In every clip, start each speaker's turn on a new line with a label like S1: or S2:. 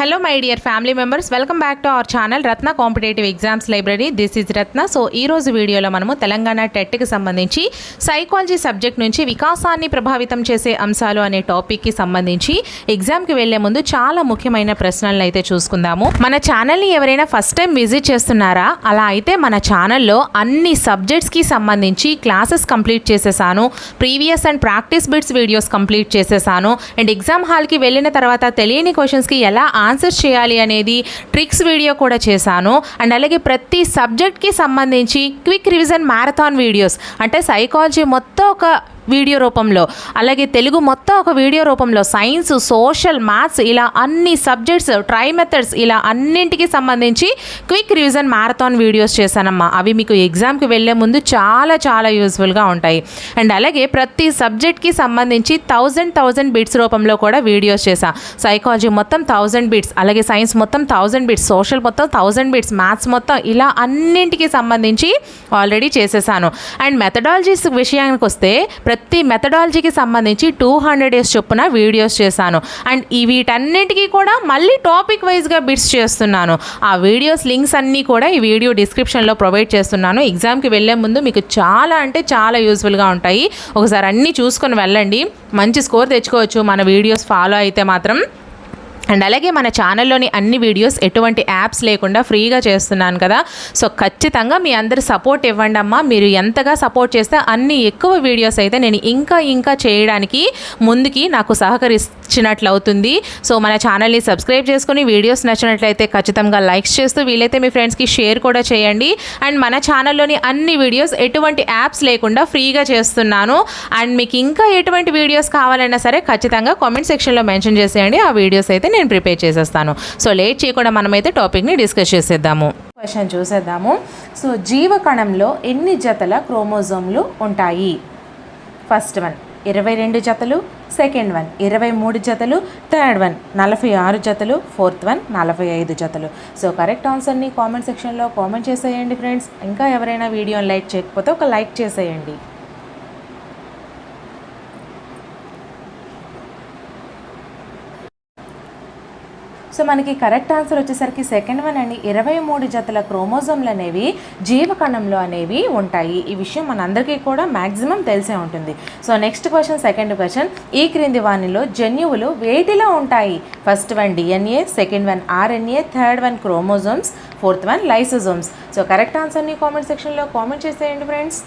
S1: Hello my dear family members welcome back to our channel Ratna competitive exams library this is Ratna so ఈ రోజు వీడియోలో మనము తెలంగాణ టెట్కి సంబంధించి psychology subject నుంచి వికాసాన్ని ప్రభావితం చేసే అంశాలు అనే టాపిక్కి సంబంధించి ఎగ్జామ్కి వెళ్ళే ముందు చాలా ముఖ్యమైన ప్రశ్నలను అయితే చూసుకుందాము. మన ఛానల్ని ఎవరైనా ఫస్ట్ టైం విజిట్ చేస్తున్నారా? అలా అయితే మన ఛానల్లో అన్ని సబ్జెక్ట్స్కి సంబంధించి క్లాసెస్ కంప్లీట్ చేసేసాను. Previous and practice bits videos complete చేసేసాను. అండ్ ఎగ్జామ్ హాల్కి వెళ్ళిన తర్వాత తెలియని క్వశ్చన్స్కి ఎలా ఆన్సర్స్ చేయాలి అనేది ట్రిక్స్ వీడియో కూడా చేశాను. అండ్ అలాగే ప్రతి సబ్జెక్ట్కి సంబంధించి క్విక్ రివిజన్ మ్యారథాన్ వీడియోస్ అంటే సైకాలజీ మొత్తం ఒక వీడియో రూపంలో. అలాగే తెలుగు మొత్తం ఒక వీడియో రూపంలో. సైన్స్ సోషల్ మ్యాథ్స్ ఇలా అన్ని సబ్జెక్ట్స్ ట్రై మెథడ్స్ ఇలా అన్నింటికి సంబంధించి క్విక్ రివిజన్ మ్యారథాన్ వీడియోస్ చేశానమ్మా. అవి మీకు ఎగ్జామ్కి వెళ్ళే ముందు చాలా చాలా యూస్ఫుల్గా ఉంటాయి. అండ్ అలాగే ప్రతి సబ్జెక్ట్కి సంబంధించి థౌజండ్ థౌజండ్ బిట్స్ రూపంలో కూడా వీడియోస్ చేశా. సైకాలజీ మొత్తం థౌజండ్ బిట్స్ అలాగే సైన్స్ మొత్తం థౌజండ్ బిట్స్ సోషల్ మొత్తం థౌజండ్ బిట్స్ మ్యాథ్స్ మొత్తం ఇలా అన్నింటికి సంబంధించి ఆల్రెడీ చేసేసాను. అండ్ మెథడాలజీస్ విషయానికి వస్తే ప్రతి మెథడాలజీకి సంబంధించి టూ హండ్రెడ్ డేస్ చొప్పున వీడియోస్ చేశాను. అండ్ ఈ వీటన్నిటికీ కూడా మళ్ళీ టాపిక్ వైజ్గా బిట్స్ చేస్తున్నాను. ఆ వీడియోస్ లింక్స్ అన్నీ కూడా ఈ వీడియో డిస్క్రిప్షన్లో ప్రొవైడ్ చేస్తున్నాను. ఎగ్జామ్కి వెళ్ళే ముందు మీకు చాలా అంటే చాలా యూస్ఫుల్గా ఉంటాయి. ఒకసారి అన్నీ చూసుకొని వెళ్ళండి. మంచి స్కోర్ తెచ్చుకోవచ్చు. మన వీడియోస్ ఫాలో అయితే మాత్రం. అండ్ అలాగే మన ఛానల్లోని అన్ని వీడియోస్ ఎటువంటి యాప్స్ లేకుండా ఫ్రీగా చేస్తున్నాను కదా. సో ఖచ్చితంగా మీ అందరి సపోర్ట్ ఇవ్వండి అమ్మా. మీరు ఎంతగా సపోర్ట్ చేస్తే అన్ని ఎక్కువ వీడియోస్ అయితే నేను ఇంకా ఇంకా చేయడానికి ముందుకి నాకు సహకరించినట్లు అవుతుంది సో మన ఛానల్ని సబ్స్క్రైబ్ చేసుకుని వీడియోస్ నచ్చినట్లయితే ఖచ్చితంగా లైక్స్ చేస్తూ వీలైతే మీ ఫ్రెండ్స్కి షేర్ కూడా చేయండి. అండ్ మన ఛానల్లోని అన్ని వీడియోస్ ఎటువంటి యాప్స్ లేకుండా ఫ్రీగా చేస్తున్నాను. అండ్ మీకు ఇంకా ఎటువంటి వీడియోస్ కావాలన్నా సరే ఖచ్చితంగా కామెంట్ సెక్షన్లో మెన్షన్ చేసేయండి. ఆ వీడియోస్ అయితే నేను నేను ప్రిపేర్ చేసేస్తాను. సో లేట్ చేయకుండా మనమైతే టాపిక్ని డిస్కస్ చేసేద్దాము. క్వశ్చన్ చూసేద్దాము. సో జీవకణంలో ఎన్ని జతల క్రోమోజోమ్లు ఉంటాయి? ఫస్ట్ వన్ ఇరవై రెండు జతలు. సెకండ్ వన్ ఇరవై మూడు జతలు. థర్డ్ వన్ నలభై ఆరు జతలు. ఫోర్త్ వన్ నలభై ఐదు జతలు. సో కరెక్ట్ ఆన్సర్ని కామెంట్ సెక్షన్లో కామెంట్ చేసేయండి ఫ్రెండ్స్. ఇంకా ఎవరైనా వీడియోని లైక్ చేయకపోతే ఒక లైక్ చేసేయండి. సో మనకి కరెక్ట్ ఆన్సర్ వచ్చేసరికి సెకండ్ వన్ అండి. ఇరవై మూడు జతల క్రోమోజోమ్లు అనేవి జీవకణంలో అనేవి ఉంటాయి. ఈ విషయం మనందరికీ కూడా మ్యాక్సిమం తెలిసే ఉంటుంది. So next question second question. ఈ క్రింది వానిలో జన్యువులు వేటిలో ఉంటాయి. First one DNA second one RNA third one chromosomes fourth one lysosomes. So correct ఆన్సర్ని కామెంట్ సెక్షన్లో కామెంట్ చేసేయండి ఫ్రెండ్స్.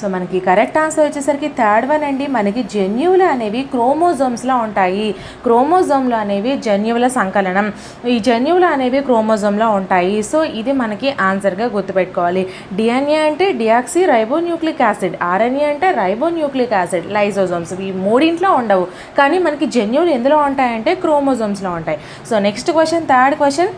S1: సో మనకి కరెక్ట్ ఆన్సర్ వచ్చేసరికి థర్డ్ వన్ అండి. మనకి జన్యువులు అనేవి క్రోమోజోమ్స్లో ఉంటాయి. క్రోమోజోమ్లు అనేవి జన్యువుల సంకలనం. ఈ జన్యువులు అనేవి క్రోమోజోమ్లో ఉంటాయి. సో ఇది మనకి ఆన్సర్గా గుర్తుపెట్టుకోవాలి. డిఎన్ఏ అంటే డియాక్సీ రైబోన్యూక్లిక్ యాసిడ్. ఆర్ఎన్ఏ అంటే రైబోన్యూక్లిక్ యాసిడ్. లైజోజోమ్స్ ఈ మూడింట్లో ఉండవు. కానీ మనకి జన్యువులు ఎందులో ఉంటాయంటే క్రోమోజోమ్స్లో ఉంటాయి. So next question third question.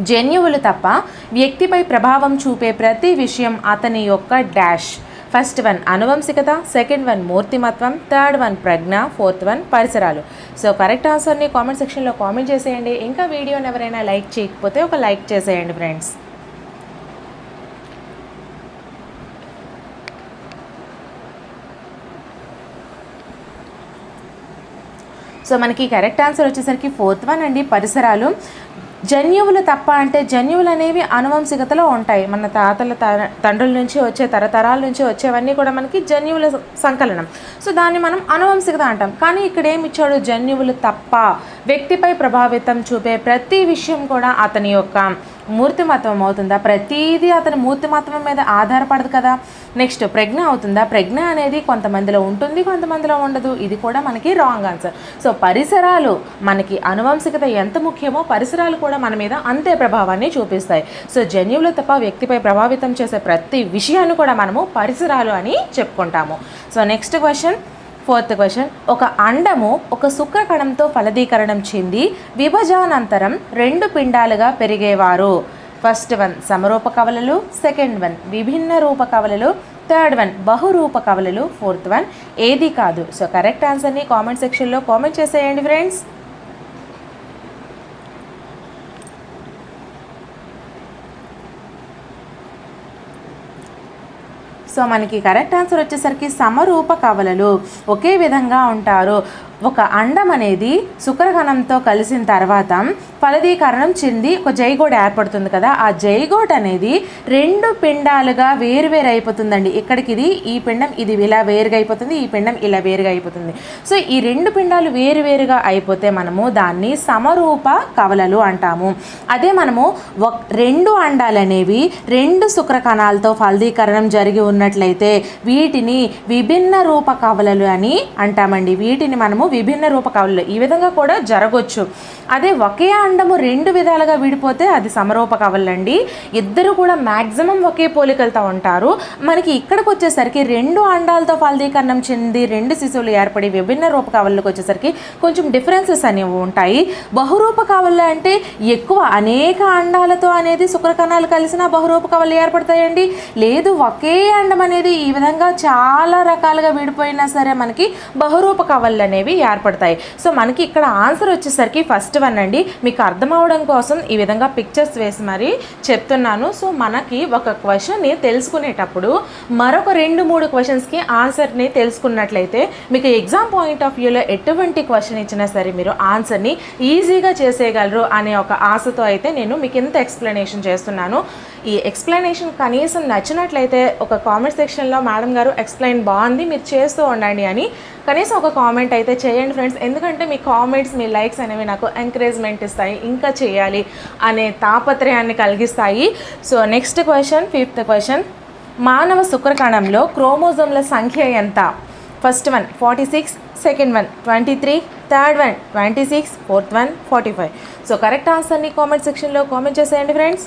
S1: జన్యువులు తప్ప వ్యక్తిపై ప్రభావం చూపే ప్రతి విషయం అతని యొక్క డాష్. ఫస్ట్ వన్ అనువంశికత సెకండ్ వన్ మూర్తిమత్వం థర్డ్ వన్ ప్రజ్ఞ ఫోర్త్ వన్ పరిసరాలు. సో కరెక్ట్ ఆన్సర్ని కామెంట్ సెక్షన్లో కామెంట్ చేసేయండి. ఇంకా వీడియోని ఎవరైనా లైక్ చేయకపోతే ఒక లైక్ చేసేయండి ఫ్రెండ్స్. సో మనకి కరెక్ట్ ఆన్సర్ వచ్చేసరికి ఫోర్త్ వన్ అండి పరిసరాలు. జన్యువులు తప్ప అంటే జన్యువులు అనేవి అనువంశికతలో ఉంటాయి. మన తాతల తండ్రుల నుంచి వచ్చే తరతరాల నుంచి వచ్చేవన్నీ కూడా మనకి జన్యువుల సంకలనం. సో దాన్ని మనం అనువంశికత అంటాం. కానీ ఇక్కడ ఇచ్చాడు? జన్యువులు తప్ప వ్యక్తిపై ప్రభావితం చూపే ప్రతి విషయం కూడా అతని యొక్క మూర్తిమత్వం అవుతుందా? ప్రతిదీ అతని మూర్తిమత్వం మీద ఆధారపడదు కదా. నెక్స్ట్ ప్రజ్ఞ అవుతుందా? ప్రజ్ఞ అనేది కొంతమందిలో ఉంటుంది కొంతమందిలో ఉండదు. ఇది కూడా మనకి రాంగ్ ఆన్సర్ సో పరిసరాలు మనకి అనువంశికత ఎంత ముఖ్యమో పరిసరాలు కూడా మన మీద అంతే ప్రభావాన్ని చూపిస్తాయి. సో జన్యువులు తప్ప వ్యక్తిపై ప్రభావితం చేసే ప్రతి విషయాన్ని కూడా మనము పరిసరాలు అని చెప్పుకుంటాము. So next question fourth question. ఒక అండము ఒక శుక్రకణంతో ఫలదీకరణం చెంది విభజానంతరం రెండు పిండాలుగా పెరిగేవారు. ఫస్ట్ వన్ సమరూప కవలలు సెకండ్ వన్ విభిన్న రూప కవలలు థర్డ్ వన్ బహురూప కవలలు ఫోర్త్ వన్ ఏది కాదు. సో కరెక్ట్ ఆన్సర్ని కామెంట్ సెక్షన్లో కామెంట్ చేసేయండి ఫ్రెండ్స్. సో మనకి కరెక్ట్ ఆన్సర్ వచ్చేసరికి సమరూప కవలలు ఒకే విధంగా ఉంటారు. ఒక అండం అనేది శుక్రకణంతో కలిసిన తర్వాత ఫలదీకరణం చెంది ఒక జైగోడ్ ఏర్పడుతుంది కదా. ఆ జైగోడ్ అనేది రెండు పిండాలుగా వేరువేరు అయిపోతుందండి ఇక్కడికి ఇది ఈ పిండం ఇది ఇలా వేరుగా అయిపోతుంది ఈ పిండం ఇలా వేరుగా అయిపోతుంది సో ఈ రెండు పిండాలు వేరువేరుగా అయిపోతే మనము దాన్ని సమరూప కవలలు అంటాము. అదే మనము రెండు అండాలు అనేవి రెండు శుక్రకణాలతో ఫలదీకరణం జరిగి ఉన్నట్లయితే వీటిని విభిన్న రూప కవలలు అని అంటామండి. వీటిని మనము విభిన్న రూప ఈ విధంగా కూడా జరగవచ్చు అదే ఒకే అండము రెండు విధాలుగా విడిపోతే అది సమరూప కవలండి ఇద్దరు కూడా మ్యాక్సిమం ఒకే పోలికలతో ఉంటారు. మనకి ఇక్కడికి వచ్చేసరికి రెండు అండాలతో ఫలదీకరణం చెంది రెండు శిశువులు ఏర్పడి విభిన్న రూపకావళ్ళకి వచ్చేసరికి కొంచెం డిఫరెన్సెస్ అనేవి ఉంటాయి. బహురూప అంటే ఎక్కువ అనేక అండాలతో అనేది శుక్రకణాలు కలిసిన బహురూప కవలు ఏర్పడతాయండి. లేదు ఒకే అండం అనేది ఈ విధంగా చాలా రకాలుగా విడిపోయినా సరే మనకి బహురూప అనేవి అనేవి ఏర్పడతాయి. సో మనకి ఇక్కడ ఆన్సర్ వచ్చేసరికి ఫస్ట్ వన్ అండి. మీకు అర్థం అవడం కోసం ఈ విధంగా పిక్చర్స్ వేసి మరి చెప్తున్నాను. సో మనకి ఒక క్వశ్చన్ని తెలుసుకునేటప్పుడు మరొక రెండు మూడు క్వశ్చన్స్కి ఆన్సర్ని తెలుసుకున్నట్లయితే మీకు ఎగ్జామ్ పాయింట్ ఆఫ్ వ్యూలో ఎటువంటి క్వశ్చన్ ఇచ్చినా సరే మీరు ఆన్సర్ని ఈజీగా చేసేయగలరు అనే ఒక ఆశతో అయితే నేను మీకు ఇంత ఎక్స్ప్లెనేషన్ చేస్తున్నాను. ఈ ఎక్స్ప్లెనేషన్ కనీసం నచ్చినట్లయితే ఒక కామెంట్ సెక్షన్లో మేడం గారు ఎక్స్ప్లెయిన్ బాగుంది మీరు చేస్తూ ఉండండి అని కనీసం ఒక కామెంట్ అయితే చేయండి ఫ్రెండ్స్ ఎందుకంటే మీ కామెంట్స్ మీ లైక్స్ అనేవి నాకు ఎంకరేజ్మెంట్ ఇస్తాయి. ఇంకా చేయాలి అనే తాపత్రయాన్ని కలిగిస్తాయి. So next question fifth question మానవ శుక్రకణంలో క్రోమోజోమ్ల సంఖ్య ఎంత? First one forty six second one twenty three third one twenty six fourth one forty five so correct ఆన్సర్ని కామెంట్ సెక్షన్లో కామెంట్ చేసేయండి ఫ్రెండ్స్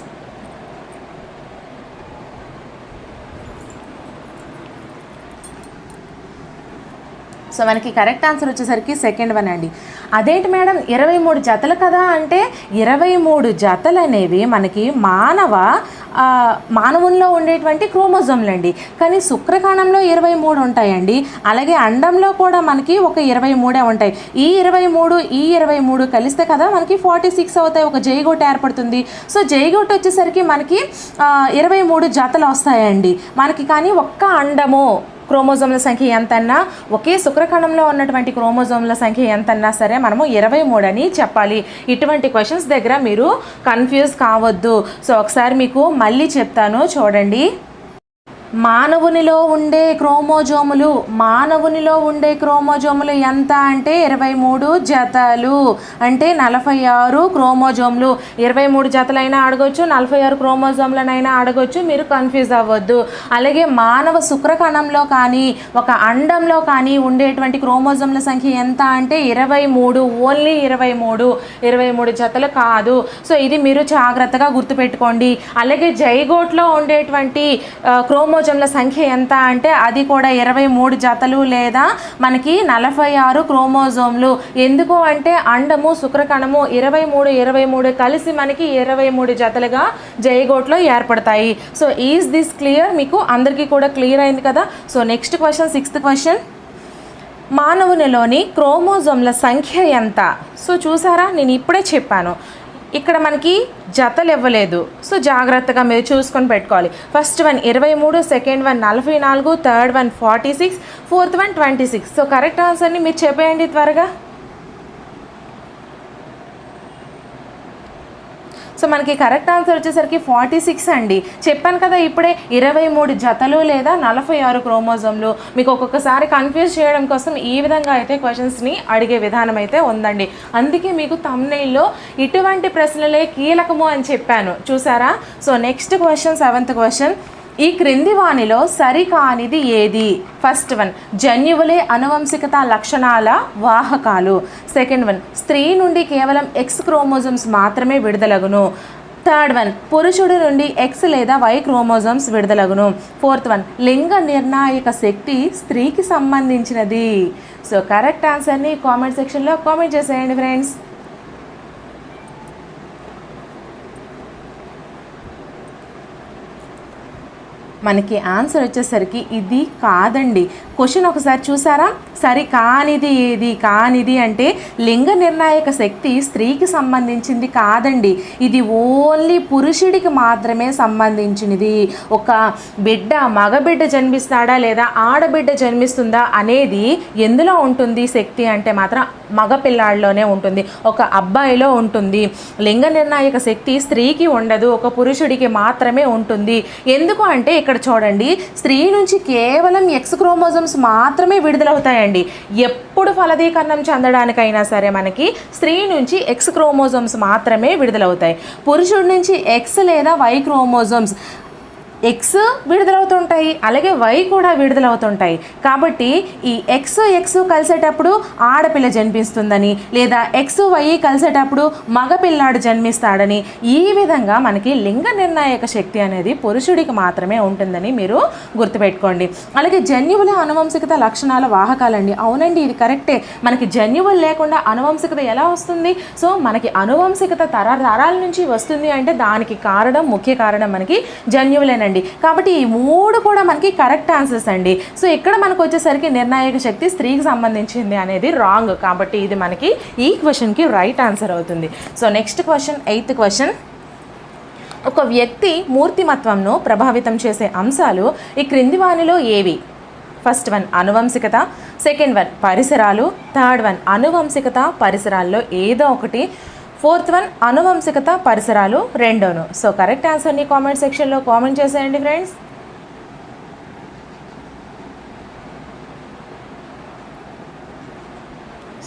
S1: సో మనకి కరెక్ట్ ఆన్సర్ వచ్చేసరికి సెకండ్ వన్ అండి. అదేంటి మేడం? ఇరవై మూడు జతలు కదా అంటే ఇరవై మూడు జతలు అనేవి మనకి మానవ మానవుల్లో ఉండేటువంటి క్రోమోజోమ్లు అండి. కానీ శుక్రకాణంలో ఇరవై మూడు ఉంటాయండి. అలాగే అండంలో కూడా మనకి ఒక ఇరవై మూడే ఉంటాయి. ఈ ఇరవై మూడు ఈ ఇరవై మూడు కలిస్తే కదా మనకి ఫార్టీ సిక్స్ అవుతాయి. ఒక జైగోట్ ఏర్పడుతుంది. సో జైగోట్ వచ్చేసరికి మనకి ఇరవై మూడు జతలు వస్తాయండి. మనకి కానీ ఒక్క అండము క్రోమోజోమ్ల సంఖ్య ఎంతన్నా ఒకే శుక్రకణంలో ఉన్నటువంటి క్రోమోజోమ్ల సంఖ్య ఎంతన్నా సరే మనము ఇరవై మూడు అని చెప్పాలి. ఇటువంటి క్వశ్చన్స్ దగ్గర మీరు కన్ఫ్యూజ్ కావద్దు. సో ఒకసారి మీకు మళ్ళీ చెప్తాను. చూడండి. మానవునిలో ఉండే క్రోమోజోములు మానవునిలో ఉండే క్రోమోజోములు ఎంత అంటే ఇరవై మూడు జతలు. అంటే నలభై ఆరు క్రోమోజోములు. ఇరవై మూడు జతలైనా అడగొచ్చు నలభై ఆరు క్రోమోజోములనైనా అడగొచ్చు మీరు కన్ఫ్యూజ్ అవ్వద్దు. అలాగే మానవ శుక్రకణంలో కానీ ఒక అండంలో కానీ ఉండేటువంటి క్రోమోజోముల సంఖ్య ఎంత అంటే ఇరవై మూడు ఓన్లీ ఇరవై మూడు. ఇరవై మూడు జతలు కాదు. సో ఇది మీరు జాగ్రత్తగా గుర్తుపెట్టుకోండి. అలాగే జైగోట్లో ఉండేటువంటి క్రోమో క్రోమోజోమ్ల సంఖ్య ఎంత అంటే అది కూడా ఇరవై మూడు జతలు లేదా మనకి నలభై ఆరు క్రోమోజోమ్లు. ఎందుకు అంటే అండము శుక్రకణము ఇరవై మూడు ఇరవై మూడు కలిసి మనకి ఇరవై మూడు జతలుగా జైగోట్లో ఏర్పడతాయి. సో ఈజ్ దిస్ క్లియర్ మీకు అందరికీ కూడా క్లియర్ అయింది కదా? So next question sixth question మానవునిలోని క్రోమోజోమ్ల సంఖ్య ఎంత? సో చూసారా? నేను ఇప్పుడే చెప్పాను. ఇక్కడ మనకి జతలు ఇవ్వలేదు. సో జాగ్రత్తగా మీరు చూసుకొని పెట్టుకోవాలి. ఫస్ట్ వన్ ఇరవై మూడు సెకండ్ వన్ నలభై నాలుగు third one forty six fourth one twenty six so correct ఆన్సర్ని మీరు చెప్పేయండి త్వరగా. సో మనకి కరెక్ట్ ఆన్సర్ వచ్చేసరికి ఫార్టీ సిక్స్ అండి. చెప్పాను కదా ఇప్పుడే ఇరవై మూడు జతలు లేదా నలభై ఆరు క్రోమోజోమ్లు. మీకు ఒక్కొక్కసారి కన్ఫ్యూజ్ చేయడం కోసం ఈ విధంగా అయితే క్వశ్చన్స్ని అడిగే విధానం అయితే ఉందండి. అందుకే మీకు తమ్నైల్లో ఇటువంటి ప్రశ్నలే కీలకము అని చెప్పాను. చూసారా? So next question seventh question ఈ క్రింది వానిలో సరికానిది ఏది? ఫస్ట్ వన్ జన్యువులే అనువంశికత లక్షణాల వాహకాలు. సెకండ్ వన్ స్త్రీ నుండి కేవలం ఎక్స్ క్రోమోజోమ్స్ మాత్రమే విడుదలగును. థర్డ్ వన్ పురుషుడు నుండి ఎక్స్ లేదా వై క్రోమోజోమ్స్ విడుదలగును. ఫోర్త్ వన్ లింగ నిర్ణాయక శక్తి స్త్రీకి సంబంధించినది. సో కరెక్ట్ ఆన్సర్ని కామెంట్ సెక్షన్లో కామెంట్ చేసేయండి ఫ్రెండ్స్ మనకి ఆన్సర్ వచ్చేసరికి ఇది కాదండి. క్వశ్చన్ ఒకసారి చూసారా? సరి కానిది ఏది కానిది అంటే లింగ నిర్ణాయక శక్తి స్త్రీకి సంబంధించింది కాదండి. ఇది ఓన్లీ పురుషుడికి మాత్రమే సంబంధించినది. ఒక బిడ్డ మగబిడ్డ జన్మిస్తాడా లేదా ఆడబిడ్డ జన్మిస్తుందా అనేది ఎందులో ఉంటుంది? శక్తి అంటే మాత్రం మగ పిల్లాడిలోనే ఉంటుంది. ఒక అబ్బాయిలో ఉంటుంది. లింగ నిర్ణాయక శక్తి స్త్రీకి ఉండదు. ఒక పురుషుడికి మాత్రమే ఉంటుంది. ఎందుకు అంటే ఇక్కడ చూడండి స్త్రీ నుంచి కేవలం ఎక్స్ క్రోమోజోమ్స్ మాత్రమే విడుదలవుతాయండి. ఎప్పుడు ఫలదీకరణం చెందడానికైనా సరే మనకి స్త్రీ నుంచి ఎక్స్ క్రోమోజోమ్స్ మాత్రమే విడుదలవుతాయి. పురుషుడి నుంచి ఎక్స్ లేదా వై క్రోమోజోమ్స్ ఎక్స్ విడుదలవుతుంటాయి అలాగే వై కూడా విడుదలవుతుంటాయి. కాబట్టి ఈ ఎక్స్ ఎక్స్ కలిసేటప్పుడు ఆడపిల్ల జన్మిస్తుందని లేదా ఎక్స్ వై కలిసేటప్పుడు మగపిల్లాడు జన్మిస్తాడని ఈ విధంగా మనకి లింగ నిర్ణాయక శక్తి అనేది పురుషుడికి మాత్రమే ఉంటుందని మీరు గుర్తుపెట్టుకోండి. అలాగే జన్యువుల అనువంశికత లక్షణాల వాహకాలండి. అవునండి ఇది కరెక్టే. మనకి జన్యువులు లేకుండా అనువంశికత ఎలా వస్తుంది? సో మనకి అనువంశికత తర తరాల నుంచి వస్తుంది అంటే దానికి కారణం ముఖ్య కారణం మనకి జన్యువులేనండి. కాబట్టి ఈ మూడు కూడా మనకి కరెక్ట్ ఆన్సర్స్ అండి. సో ఇక్కడ మనకు వచ్చేసరికి నిర్ణాయక శక్తి స్త్రీకి సంబంధించింది అనేది రాంగ్. కాబట్టి ఇది మనకి ఈ క్వశ్చన్కి రైట్ ఆన్సర్ అవుతుంది. So next question eighth question. ఒక వ్యక్తి మూర్తిమత్వంను ప్రభావితం చేసే అంశాలు ఈ క్రింది వానిలో ఏవి? ఫస్ట్ వన్ అనువంశికత సెకండ్ వన్ పరిసరాలు థర్డ్ వన్ అనువంశికత పరిసరాల్లో ఏదో ఒకటి. ఫోర్త్ వన్ అనువంశికత పరిసరాలు రెండోను. సో కరెక్ట్ ఆన్సర్ని కామెంట్ సెక్షన్లో కామెంట్ చేసేయండి ఫ్రెండ్స్.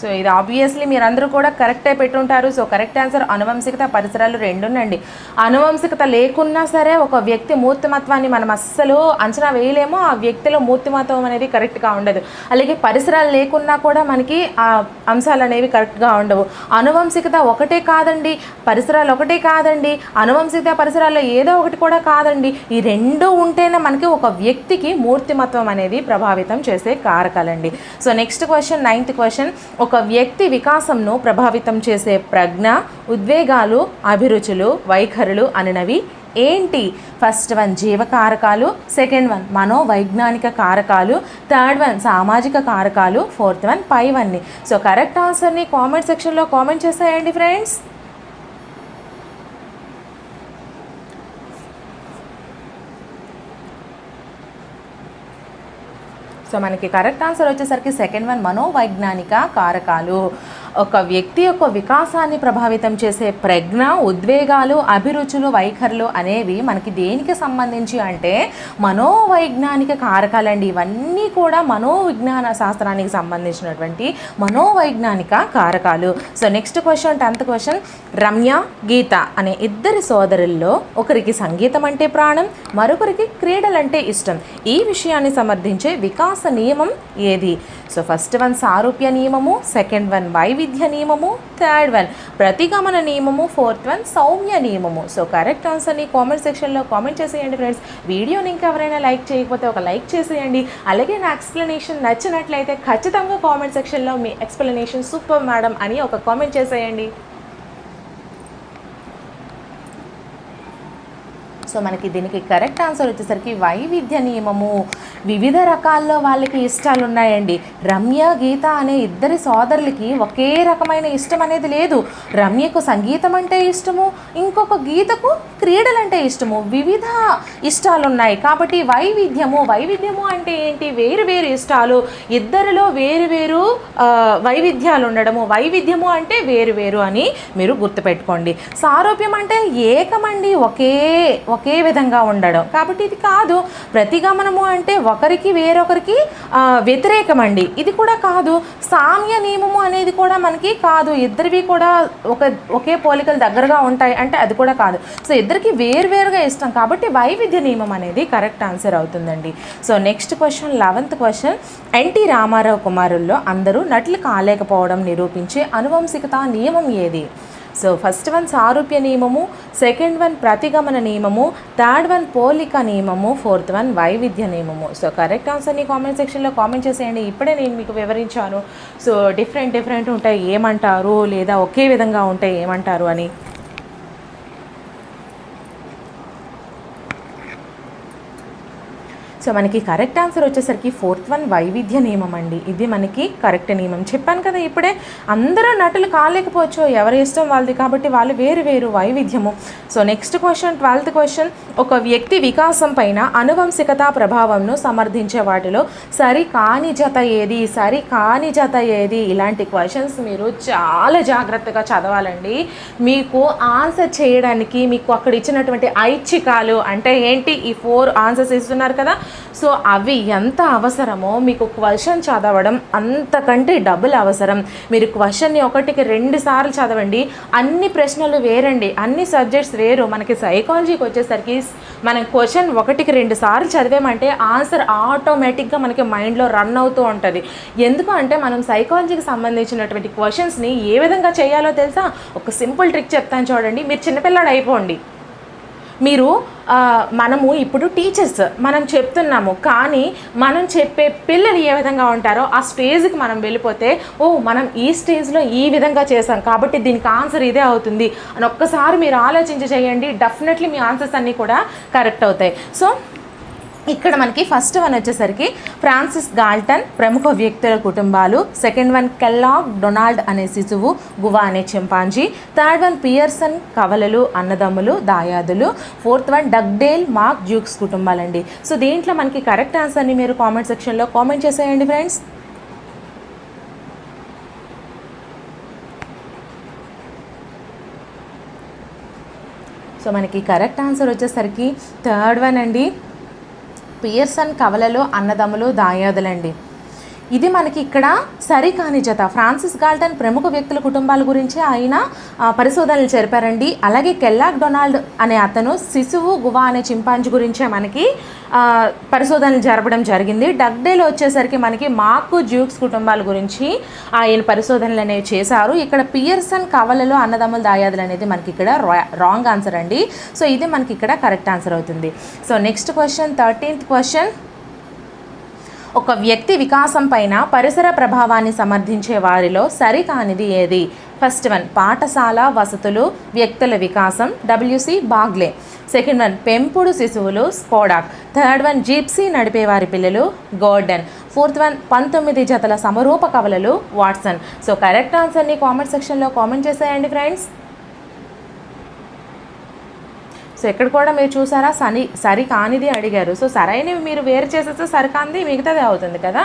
S1: సో ఇది ఆబ్వియస్లీ మీరందరూ కూడా కరెక్టే పెట్టుంటారు. సో కరెక్ట్ ఆన్సర్ అనువంశికత పరిసరాలు రెండునండి. అనువంశికత లేకున్నా సరే ఒక వ్యక్తి మూర్తిమత్వాన్ని మనం అస్సలు అంచనా వేయలేము. ఆ వ్యక్తిలో మూర్తిమత్వం అనేది కరెక్ట్గా ఉండదు. అలాగే పరిసరాలు లేకున్నా కూడా మనకి ఆ అంశాలు అనేవి కరెక్ట్గా ఉండవు. అనువంశికత ఒకటే కాదండి. పరిసరాలు ఒకటే కాదండి. అనువంశికత పరిసరాల్లో ఏదో ఒకటి కూడా కాదండి. ఈ రెండు ఉంటేనే మనకి ఒక వ్యక్తికి మూర్తిమత్వం అనేది ప్రభావితం చేసే కారకాలండి. So next question ninth question ఒక ఒక వ్యక్తి వికాసంను ప్రభావితం చేసే ప్రజ్ఞ ఉద్వేగాలు అభిరుచులు వైఖరులు అనినవి. ఏంటి? ఫస్ట్ వన్ జీవకారకాలు. సెకండ్ వన్ మనోవైజ్ఞానిక కారకాలు. థర్డ్ వన్ సామాజిక కారకాలు. ఫోర్త్ వన్ పై వన్ని సో కరెక్ట్ ఆన్సర్ని కామెంట్ సెక్షన్లో కామెంట్ చేసేయండి ఫ్రెండ్స్ సో మనకి కరెక్ట్ ఆన్సర్ వచ్చేసరికి సెకండ్ వన్ మనోవైజ్ఞానిక కారకాలు. ఒక వ్యక్తి యొక్క వికాసాన్ని ప్రభావితం చేసే ప్రజ్ఞ ఉద్వేగాలు అభిరుచులు వైఖరులు అనేవి మనకి దేనికి సంబంధించి అంటే మనోవైజ్ఞానిక కారకాలండి. ఇవన్నీ కూడా మనోవిజ్ఞాన శాస్త్రానికి సంబంధించినటువంటి మనోవైజ్ఞానిక కారకాలు. So next question tenth question Ramya Geetha అనే ఇద్దరి సోదరుల్లో ఒకరికి సంగీతం అంటే ప్రాణం మరొకరికి క్రీడలంటే ఇష్టం. ఈ విషయాన్ని సమర్థించే వికాస నియమం ఏది? సో ఫస్ట్ వన్ సారూప్య నియమము సెకండ్ వన్ వైవిధ్య నియమము థర్డ్ వన్ ప్రతిగమన నియమము ఫోర్త్ వన్ సౌమ్య నియమము. సో కరెక్ట్ ఆన్సర్ని కామెంట్ సెక్షన్లో కామెంట్ చేసేయండి ఫ్రెండ్స్ వీడియోని ఇంకా ఎవరైనా లైక్ చేయకపోతే ఒక లైక్ చేసేయండి. అలాగే నా ఎక్స్ప్లెనేషన్ నచ్చినట్లయితే ఖచ్చితంగా కామెంట్ సెక్షన్లో మీ ఎక్స్ప్లెనేషన్ సూపర్ మేడం అని ఒక కామెంట్ చేసేయండి. సో మనకి దీనికి కరెక్ట్ ఆన్సర్ వచ్చేసరికి వైవిధ్య నియమము. వివిధ రకాల్లో వాళ్ళకి ఇష్టాలు ఉన్నాయండి రమ్య గీత అనే ఇద్దరి సోదరులకి ఒకే రకమైన ఇష్టం అనేది లేదు. రమ్యకు సంగీతం అంటే ఇష్టము ఇంకొక గీతకు క్రీడలంటే ఇష్టము. వివిధ ఇష్టాలు ఉన్నాయి కాబట్టి వైవిధ్యము వైవిధ్యము అంటే ఏంటి? వేరు వేరు ఇష్టాలు. ఇద్దరిలో వేరు వేరు వైవిధ్యాలు ఉండడము. వైవిధ్యము అంటే వేరు వేరు అని మీరు గుర్తుపెట్టుకోండి. సారూప్యం అంటే ఏకమండి ఒకే ఒకే విధంగా ఉండడం. కాబట్టి ఇది కాదు ప్రతిగమనము అంటే ఒకరికి వేరొకరికి వ్యతిరేకం అండి ఇది కూడా కాదు సామ్య నియమము అనేది కూడా మనకి కాదు. ఇద్దరివి కూడా ఒక ఒకే పోలికలు దగ్గరగా ఉంటాయి అంటే అది కూడా కాదు. సో ఇద్దరికి వేరువేరుగా ఇష్టం. కాబట్టి వైవిధ్య నియమం అనేది కరెక్ట్ ఆన్సర్ అవుతుందండి. So next question eleventh question. NT Rama Rao కుమారుల్లో అందరూ నటులు కాలేకపోవడం నిరూపించే అనువంశికత నియమం ఏది? సో ఫస్ట్ వన్ సారూప్య నియమము సెకండ్ వన్ ప్రతిగమన నియమము థర్డ్ వన్ పోలిక నియమము ఫోర్త్ వన్ వైవిధ్య నియమము సో కరెక్ట్ ఆన్సర్ని కామెంట్ సెక్షన్లో కామెంట్ చేసేయండి. ఇప్పుడే నేను మీకు వివరించాను. సో డిఫరెంట్ డిఫరెంట్ ఉంటాయి. ఏమంటారు లేదా ఒకే విధంగా ఉంటాయి. ఏమంటారు అని. సో మనకి కరెక్ట్ ఆన్సర్ వచ్చేసరికి ఫోర్త్ వన్ వైవిధ్య నియమం అండి. ఇది మనకి కరెక్ట్ నియమం. చెప్పాను కదా ఇప్పుడే అందరూ నటులు కాలేకపోవచ్చు. ఎవరి ఇష్టం వాళ్ళది కాబట్టి వాళ్ళు వేరు వేరు వైవిధ్యము. So next question twelfth question ఒక వ్యక్తి వికాసం పైన అనువంశికత ప్రభావంను సమర్థించే వాటిలో సరి కాని జత ఏది సరి కాని జత ఏది? ఇలాంటి క్వశ్చన్స్ మీరు చాలా జాగ్రత్తగా చదవాలండి. మీకు ఆన్సర్ చేయడానికి మీకు అక్కడ ఇచ్చినటువంటి ఐచ్ఛికాలు అంటే ఏంటి? ఈ ఫోర్ ఆన్సర్స్ ఇస్తున్నారు కదా. సో అవి ఎంత అవసరమో మీకు క్వశ్చన్ చదవడం అంతకంటే డబుల్ అవసరం. మీరు క్వశ్చన్ని ఒకటికి రెండు సార్లు చదవండి. అన్ని ప్రశ్నలు వేరండి. అన్ని సబ్జెక్ట్స్ వేరు. మనకి సైకాలజీకి వచ్చేసరికి మనం క్వశ్చన్ ఒకటికి రెండు సార్లు చదివామంటే ఆన్సర్ ఆటోమేటిక్గా మనకి మైండ్లో రన్ అవుతూ ఉంటుంది. ఎందుకు అంటే మనం సైకాలజీకి సంబంధించినటువంటి క్వశ్చన్స్ని ఏ విధంగా చేయాలో తెలుసా? ఒక సింపుల్ ట్రిక్ చెప్తాను చూడండి. మీరు చిన్నపిల్లాడు అయిపోండి. మీరు మనము ఇప్పుడు టీచర్స్ మనం చెప్తున్నాము. కానీ మనం చెప్పే పిల్లలు ఏ విధంగా ఉంటారో ఆ స్టేజ్కి మనం వెళ్ళిపోతే ఓ మనం ఈ స్టేజ్లో ఈ విధంగా చేసాం కాబట్టి దీనికి ఆన్సర్ ఇదే అవుతుంది. అని ఒక్కసారి మీరు ఆలోచించి చేయండి. డెఫినెట్లీ మీ ఆన్సర్స్ అన్నీ కూడా కరెక్ట్ అవుతాయి. సో ఇక్కడ మనకి ఫస్ట్ వన్ వచ్చేసరికి ఫ్రాన్సిస్ గాల్టన్ ప్రముఖ వ్యక్తుల కుటుంబాలు. సెకండ్ వన్ కెల్లాగ్ డొనాల్డ్ అనే శిశువు గువా అనే చింపాంజీ. థర్డ్ వన్ పియర్సన్ కవలలు అన్నదమ్ములు దాయాదులు. Fourth one Dugdale mark Jukes కుటుంబాలండి. So దీంట్లో మనకి కరెక్ట్ ఆన్సర్ని మీరు కామెంట్ సెక్షన్లో కామెంట్ చేసేయండి ఫ్రెండ్స్ సో మనకి కరెక్ట్ ఆన్సర్ వచ్చేసరికి థర్డ్ వన్ అండి. పియర్సన్ కవలలు అన్నదమ్ములు దాయాదులండి. ఇది మనకి ఇక్కడ సరికాని జత. ఫ్రాన్సిస్ గాల్టన్ ప్రముఖ వ్యక్తుల కుటుంబాల గురించి ఆయన పరిశోధనలు జరిపారండి. అలాగే కెల్లాక్ డొనాల్డ్ అనే అతను శిశువు గువా అనే చింపాంజీ గురించే మనకి పరిశోధనలు జరపడం జరిగింది. డగ్డేలో వచ్చేసరికి మనకి మాకు జ్యూక్స్ కుటుంబాల గురించి ఆయన పరిశోధనలు అనేవి చేశారు. ఇక్కడ పియర్సన్ కవలలో అన్నదమ్ముల దాయాదులు అనేది మనకి ఇక్కడ రాంగ్ ఆన్సర్ అండి. సో ఇది మనకి ఇక్కడ కరెక్ట్ ఆన్సర్ అవుతుంది. So next question thirteenth question. ఒక వ్యక్తి వికాసం పైన పరిసర ప్రభావాన్ని సమర్థించే వారిలో సరికానిది ఏది? ఫస్ట్ వన్ పాఠశాల వసతులు వ్యక్తుల వికాసం. WC Bagley. సెకండ్ వన్ పెంపుడు శిశువులు స్కోడాక్. థర్డ్ వన్ జీప్సీ నడిపే వారి పిల్లలు గోర్డెన్. ఫోర్త్ వన్ పంతొమ్మిది జతల సమరూప కవలలు వాట్సన్. సో కరెక్ట్ ఆన్సర్ని కామెంట్ సెక్షన్లో కామెంట్ చేసేయండి ఫ్రెండ్స్. సో ఇక్కడ కూడా మీరు చూసారా? సని సరి కానిది అడిగారు. సో సరైనవి మీరు వేరు చేసేస్తే సరికాంది మిగతాది అవుతుంది కదా?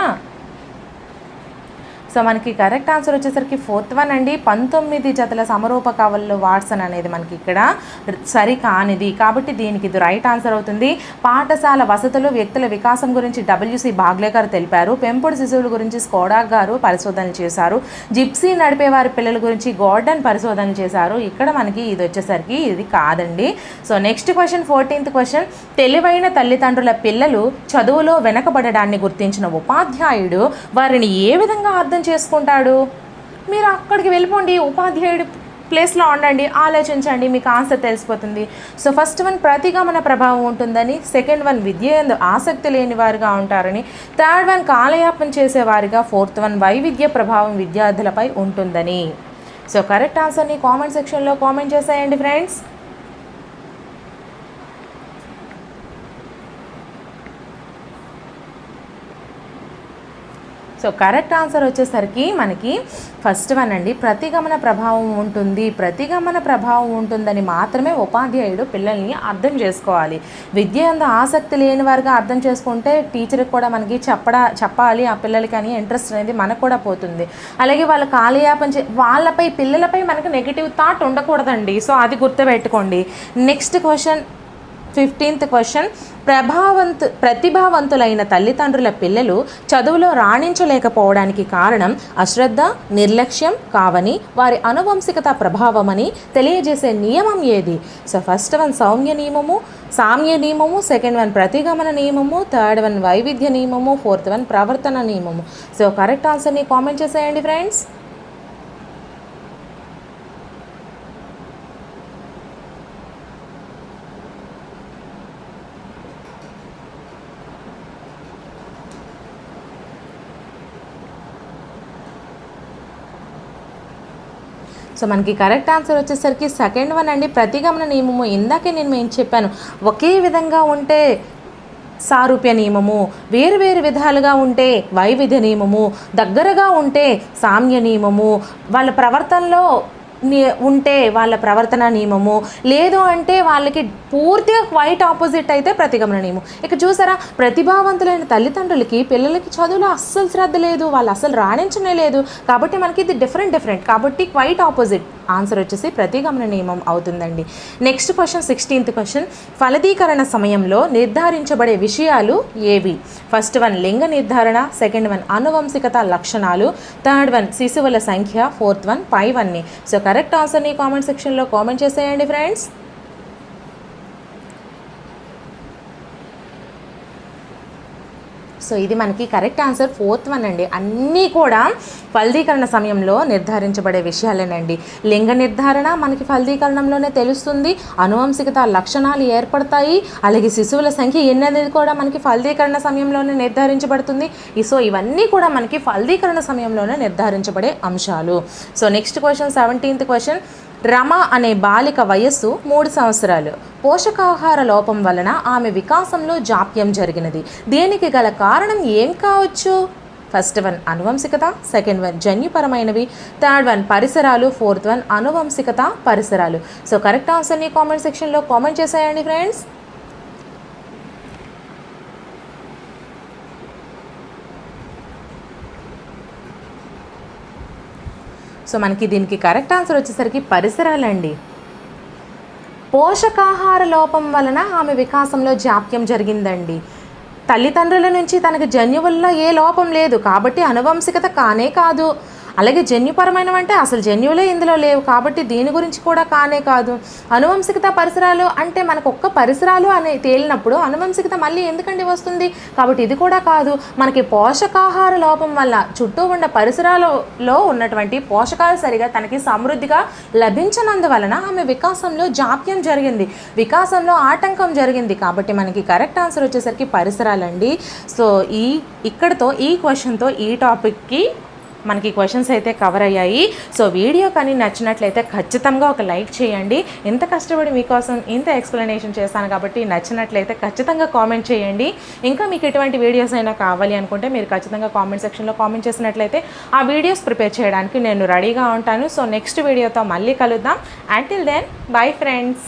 S1: సో మనకి కరెక్ట్ ఆన్సర్ వచ్చేసరికి ఫోర్త్ వన్ అండి. పంతొమ్మిది జతల సమరూప కవల్లో వాట్సన్ అనేది మనకి ఇక్కడ సరి కానిది కాబట్టి దీనికి ఇది రైట్ ఆన్సర్ అవుతుంది. పాఠశాల వసతులు వ్యక్తుల వికాసం గురించి డబ్ల్యూసి బాగ్లే గారు తెలిపారు. పెంపుడు శిశువుల గురించి స్కోడా గారు పరిశోధనలు చేశారు. జిప్సీ నడిపే వారి పిల్లల గురించి గోర్డన్ పరిశోధనలు చేశారు. ఇక్కడ మనకి ఇది వచ్చేసరికి ఇది కాదండి. So next question fourteenth question. తెలివైన తల్లిదండ్రుల పిల్లలు చదువులో వెనకబడడాన్ని గుర్తించిన ఉపాధ్యాయుడు వారిని ఏ విధంగా అర్థం చేసుకుంటాడు? మీరు అక్కడికి వెళ్ళిపోండి ఉపాధ్యాయుడు ప్లేస్లో ఉండండి ఆలోచించండి మీకు ఆన్సర్ తెలిసిపోతుంది. సో ఫస్ట్ వన్ ప్రతిగమన ప్రభావం ఉంటుందని సెకండ్ వన్ విద్య ఎందు ఆసక్తి లేని వారుగా ఉంటారని థర్డ్ వన్ కాలయాపన చేసేవారిగా ఫోర్త్ వన్ వైవిధ్య ప్రభావం విద్యార్థులపై ఉంటుందని. సో కరెక్ట్ ఆన్సర్ని కామెంట్ సెక్షన్లో కామెంట్ చేసేయండి ఫ్రెండ్స్ సో కరెక్ట్ ఆన్సర్ వచ్చేసరికి మనకి ఫస్ట్ వన్ అండి. ప్రతిగమన ప్రభావం ఉంటుంది. ప్రతిగమన ప్రభావం ఉంటుందని మాత్రమే ఉపాధ్యాయుడు పిల్లల్ని అర్థం చేసుకోవాలి. విద్య అందు ఆసక్తి లేని వారిగా అర్థం చేసుకుంటే టీచర్కి కూడా మనకి చెప్పడా చెప్పాలి. ఆ పిల్లలకి అని ఇంట్రెస్ట్ అనేది మనకు కూడా పోతుంది. అలాగే వాళ్ళ కాలయాపన చే వాళ్ళపై పిల్లలపై మనకు నెగిటివ్ థాట్ ఉండకూడదండి. సో అది గుర్తుపెట్టుకోండి. Next question fifteenth question. ప్రభావంతు ప్రతిభావంతులైన తల్లిదండ్రుల పిల్లలు చదువులో రాణించలేకపోవడానికి కారణం అశ్రద్ధ నిర్లక్ష్యం కావని వారి అనువంశికత ప్రభావమని తెలియజేసే నియమం ఏది? సో ఫస్ట్ వన్ సౌమ్య నియమము సామ్య నియమము సెకండ్ వన్ ప్రతిగమన నియమము థర్డ్ వన్ వైవిధ్య నియమము ఫోర్త్ వన్ ప్రవర్తన నియమము. సో కరెక్ట్ ఆన్సర్ని కామెంట్ చేసేయండి ఫ్రెండ్స్ సో మనకి కరెక్ట్ ఆన్సర్ వచ్చేసరికి సెకండ్ వన్ అండి. ప్రతిగమన నియమము ఇందాకే నేను ఏం చెప్పాను. ఒకే విధంగా ఉంటే సారూప్య నియమము వేరు వేరు విధాలుగా ఉంటే వైవిధ్య నియమము దగ్గరగా ఉంటే సామ్య నియమము వాళ్ళ ప్రవర్తనలో ఉంటే వాళ్ళ ప్రవర్తన నియమము లేదు అంటే వాళ్ళకి పూర్తిగా క్వైట్ ఆపోజిట్ అయితే ప్రతిగమన నియమం. ఇక చూసారా ప్రతిభావంతులైన తల్లిదండ్రులకి పిల్లలకి చదువులో అస్సలు శ్రద్ధ లేదు వాళ్ళు అస్సలు రాణించనే లేదు. కాబట్టి మనకి ఇది డిఫరెంట్ డిఫరెంట్ కాబట్టి క్వైట్ ఆపోజిట్ ఆన్సర్ వచ్చేసి ప్రతిగమన నియమం అవుతుందండి. Next question sixteenth question. ఫలదీకరణ సమయంలో నిర్ధారించబడే విషయాలు ఏవి? ఫస్ట్ వన్ లింగ నిర్ధారణ సెకండ్ వన్ అనువంశికత లక్షణాలు థర్డ్ వన్ శిశువుల సంఖ్య ఫోర్త్ వన్ పై వన్ని సో కరెక్ట్ ఆన్సర్ని కామెంట్ సెక్షన్లో కామెంట్ చేసేయండి ఫ్రెండ్స్ సో ఇది మనకి కరెక్ట్ ఆన్సర్ ఫోర్త్ వన్ అండి. అన్నీ కూడా ఫలదీకరణ సమయంలో నిర్ధారించబడే విషయాలేనండి. లింగ నిర్ధారణ మనకి ఫలదీకరణంలోనే తెలుస్తుంది. అనువంశికత లక్షణాలు ఏర్పడతాయి. అలాగే శిశువుల సంఖ్య ఎన్ని అనేది కూడా మనకి ఫలదీకరణ సమయంలోనే నిర్ధారించబడుతుంది. ఈ- సో ఇవన్నీ కూడా మనకి ఫలదీకరణ సమయంలోనే నిర్ధారించబడే అంశాలు. So next question seventeenth question Rama అనే బాలిక వయస్సు మూడు సంవత్సరాలు. పోషకాహార లోపం వలన ఆమె వికాసంలో జాప్యం జరిగినది. దీనికి గల కారణం ఏం కావచ్చు? ఫస్ట్ వన్ అనువంశికత సెకండ్ వన్ జన్యుపరమైనవి థర్డ్ వన్ పరిసరాలు ఫోర్త్ వన్ అనువంశికత పరిసరాలు. సో కరెక్ట్ ఆన్సర్ని కామెంట్ సెక్షన్లో కామెంట్ చేసేయండి ఫ్రెండ్స్ సో మనకి దీనికి కరెక్ట్ ఆన్సర్ వచ్చేసరికి పరిసరాలండి. పోషకాహార లోపం వలన ఆమె వికాసంలో జాప్యం జరిగిందండి. తల్లిదండ్రుల నుంచి తనకు జన్యువుల్లో ఏ లోపం లేదు. కాబట్టి అనువంశికత కానే కాదు. అలాగే జన్యుపరమైనవి అంటే అసలు జన్యువులే ఇందులో లేవు కాబట్టి దీని గురించి కూడా కానే కాదు. అనువంశికత పరిసరాలు అంటే మనకు ఒక్క పరిసరాలు అనే తేలినప్పుడు అనువంశికత మళ్ళీ ఎందుకండి వస్తుంది? కాబట్టి ఇది కూడా కాదు. మనకి పోషకాహార లోపం వల్ల చుట్టూ ఉన్న పరిసరాలలో ఉన్నటువంటి పోషకాలు సరిగా తనకి సమృద్ధిగా లభించనందువలన ఆమె వికాసంలో జాప్యం జరిగింది. వికాసంలో ఆటంకం జరిగింది. కాబట్టి మనకి కరెక్ట్ ఆన్సర్ వచ్చేసరికి పరిసరాలండి. సో ఈ ఇక్కడతో ఈ క్వశ్చన్తో ఈ టాపిక్కి మనకి క్వశ్చన్స్ అయితే కవర్ అయ్యాయి. సో వీడియో కానీ నచ్చినట్లయితే ఖచ్చితంగా ఒక లైక్ చేయండి. ఇంత కష్టపడి మీకోసం ఇంత ఎక్స్ప్లెనేషన్ చేస్తాను కాబట్టి నచ్చినట్లయితే ఖచ్చితంగా కామెంట్ చేయండి. ఇంకా మీకు ఎటువంటి వీడియోస్ అయినా కావాలి అనుకుంటే మీరు ఖచ్చితంగా కామెంట్ సెక్షన్లో కామెంట్ చేసినట్లయితే ఆ వీడియోస్ ప్రిపేర్ చేయడానికి నేను రెడీగా ఉంటాను. సో నెక్స్ట్ వీడియోతో మళ్ళీ కలుద్దాం. Until then bye friends